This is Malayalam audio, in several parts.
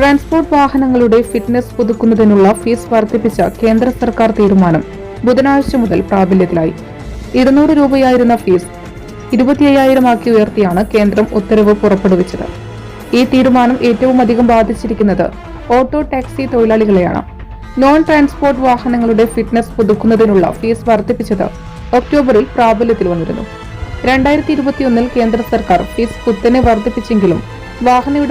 ട്രാൻസ്പോർട്ട് വാഹനങ്ങളുടെ ഫിറ്റ്നസ് പുതുക്കുന്നതിനുള്ള ഫീസ് വർദ്ധിപ്പിച്ച കേന്ദ്ര സർക്കാർ തീരുമാനം ബുധനാഴ്ച മുതൽ പ്രാബല്യത്തിലായി. ഇരുന്നൂറ് രൂപയായിരുന്ന ഫീസ് ഇരുപത്തിയ്യായിരമാക്കി ഉയർത്തിയാണ് കേന്ദ്രം ഉത്തരവ് പുറപ്പെടുവിച്ചത്. ഈ തീരുമാനം ഏറ്റവും അധികം ബാധിച്ചിരിക്കുന്നത് ഓട്ടോ ടാക്സി തൊഴിലാളികളെയാണ്. നോൺ ട്രാൻസ്പോർട്ട് വാഹനങ്ങളുടെ ഫിറ്റ്നസ് പുതുക്കുന്നതിനുള്ള ഫീസ് വർദ്ധിപ്പിച്ചത് ഒക്ടോബറിൽ പ്രാബല്യത്തിൽ വന്നിരുന്നു. രണ്ടായിരത്തി ഇരുപത്തിയൊന്നിൽ കേന്ദ്ര സർക്കാർ ഫീസ് കുത്തനെ വർദ്ധിപ്പിച്ചെങ്കിലും വാഹന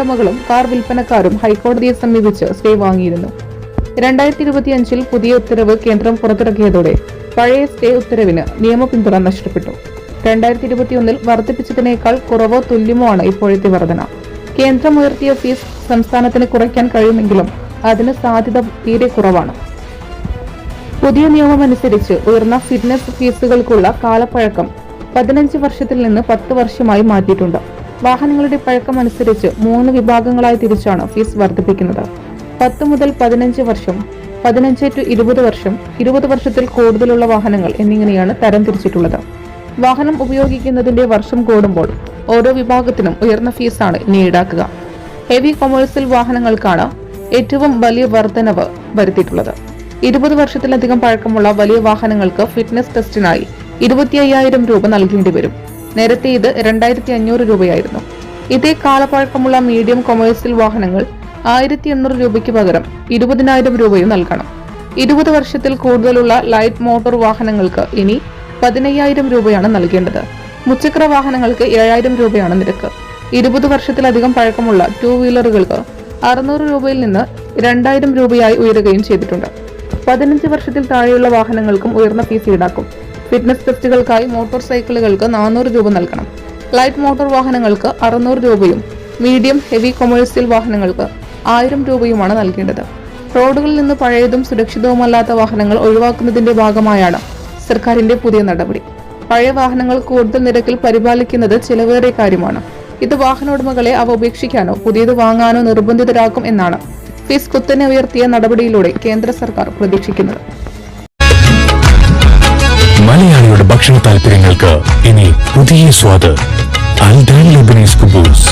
കാർ വിൽപ്പനക്കാരും ഹൈക്കോടതിയെ സമീപിച്ച് സ്റ്റേ വാങ്ങിയിരുന്നു. രണ്ടായിരത്തി ഇരുപത്തിയഞ്ചിൽ പുതിയ ഉത്തരവ് കേന്ദ്രം പുറത്തിറക്കിയതോടെ പഴയ സ്റ്റേ ഉത്തരവിന് നിയമ നിയമപിന്തുണ നഷ്ടപ്പെട്ടു. രണ്ടായിരത്തി ഇരുപത്തിയൊന്നിൽ വർദ്ധിപ്പിച്ചതിനേക്കാൾ കുറവോ തുല്യമോ ആണ് ഇപ്പോഴത്തെ വർധന. കേന്ദ്രം ഉയർത്തിയ ഫീസ് സംസ്ഥാനത്തിന് കുറയ്ക്കാൻ കഴിയുമെങ്കിലും അതിന് സാധ്യത തീരെ കുറവാണ്. പുതിയ നിയമമനുസരിച്ച് ഉയർന്ന ഫിറ്റ്നസ് ഫീസുകൾക്കുള്ള കാലപ്പഴക്കം പതിനഞ്ച് വർഷത്തിൽ നിന്ന് പത്ത് വർഷമായി മാറ്റിയിട്ടുണ്ട്. വാഹനങ്ങളുടെ പഴക്കം അനുസരിച്ച് മൂന്ന് വിഭാഗങ്ങളായി തിരിച്ചാണ് ഫീസ് വർദ്ധിപ്പിക്കുന്നത്. പത്ത് മുതൽ പതിനഞ്ച് വർഷം പതിനഞ്ച് ടു ഇരുപത് വർഷം ഇരുപത് വർഷത്തിൽ കൂടുതലുള്ള വാഹനങ്ങൾ എന്നിങ്ങനെയാണ് തരം തിരിച്ചിട്ടുള്ളത്. വാഹനം ഉപയോഗിക്കുന്നതിന്റെ വർഷം കൂടുമ്പോൾ ഓരോ വിഭാഗത്തിനും ഉയർന്ന ഫീസാണ് ഇനി ഈടാക്കുക. ഹെവി കൊമേഴ്സ്യൽ വാഹനങ്ങൾക്കാണ് ഏറ്റവും വലിയ വർധനവ് വരുത്തിയിട്ടുള്ളത്. ഇരുപത് വർഷത്തിലധികം പഴക്കമുള്ള വലിയ വാഹനങ്ങൾക്ക് ഫിറ്റ്നസ് ടെസ്റ്റിനായി ഇരുപത്തി അയ്യായിരം രൂപ നൽകേണ്ടി വരും. നേരത്തെ ഇത് രണ്ടായിരത്തി അഞ്ഞൂറ് രൂപയായിരുന്നു. ഇതേ കാലപ്പഴക്കമുള്ള മീഡിയം കൊമേഴ്സ്യൽ വാഹനങ്ങൾ ആയിരത്തി എണ്ണൂറ് രൂപയ്ക്ക് പകരം ഇരുപതിനായിരം രൂപയും നൽകണം. ഇരുപത് വർഷത്തിൽ കൂടുതലുള്ള ലൈറ്റ് മോട്ടോർ വാഹനങ്ങൾക്ക് ഇനി പതിനയ്യായിരം രൂപയാണ് നൽകേണ്ടത്. മുച്ചക്ര വാഹനങ്ങൾക്ക് ഏഴായിരം രൂപയാണ് നിരക്ക്. ഇരുപത് വർഷത്തിലധികം പഴക്കമുള്ള ടൂ വീലറുകൾക്ക് അറുന്നൂറ് രൂപയിൽ നിന്ന് രണ്ടായിരം രൂപയായി ഉയരുകയും ചെയ്തിട്ടുണ്ട്. പതിനഞ്ച് വർഷത്തിൽ താഴെയുള്ള വാഹനങ്ങൾക്കും ഉയർന്ന ഫീസ് ഈടാക്കും. ഫിറ്റ്നസ് ടെസ്റ്റുകൾക്കായി മോട്ടോർ സൈക്കിളുകൾക്ക് നാനൂറ് രൂപ നൽകണം. ലൈറ്റ് മോട്ടോർ വാഹനങ്ങൾക്ക് അറുന്നൂറ് രൂപയും മീഡിയം ഹെവി കൊമേഴ്സ്യൽ വാഹനങ്ങൾക്ക് ആയിരം രൂപയുമാണ് നൽകേണ്ടത്. റോഡുകളിൽ നിന്ന് പഴയതും സുരക്ഷിതവുമല്ലാത്ത വാഹനങ്ങൾ ഒഴിവാക്കുന്നതിന്റെ ഭാഗമായാണ് സർക്കാരിന്റെ പുതിയ നടപടി. പഴയ വാഹനങ്ങൾ കൂടുതൽ നിരക്കിൽ പരിപാലിക്കുന്നത് ചിലവേറിയ കാര്യമാണ്. ഇത് വാഹന ഉടമകളെ അവ ഉപേക്ഷിക്കാനോ പുതിയത് വാങ്ങാനോ നിർബന്ധിതരാക്കും എന്നാണ് ഫീസ് കുത്തനെ ഉയർത്തിയ നടപടിയിലൂടെ കേന്ദ്ര സർക്കാർ പ്രതീക്ഷിക്കുന്നത്. ഭക്ഷണ താല്പര്യങ്ങൾക്ക് ഇനി പുതിയ സ്വാദ്. അൽഡാൻ ലബനീസ് കുബൂസ്